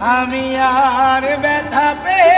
আমি আর ব্যথা পেয়ে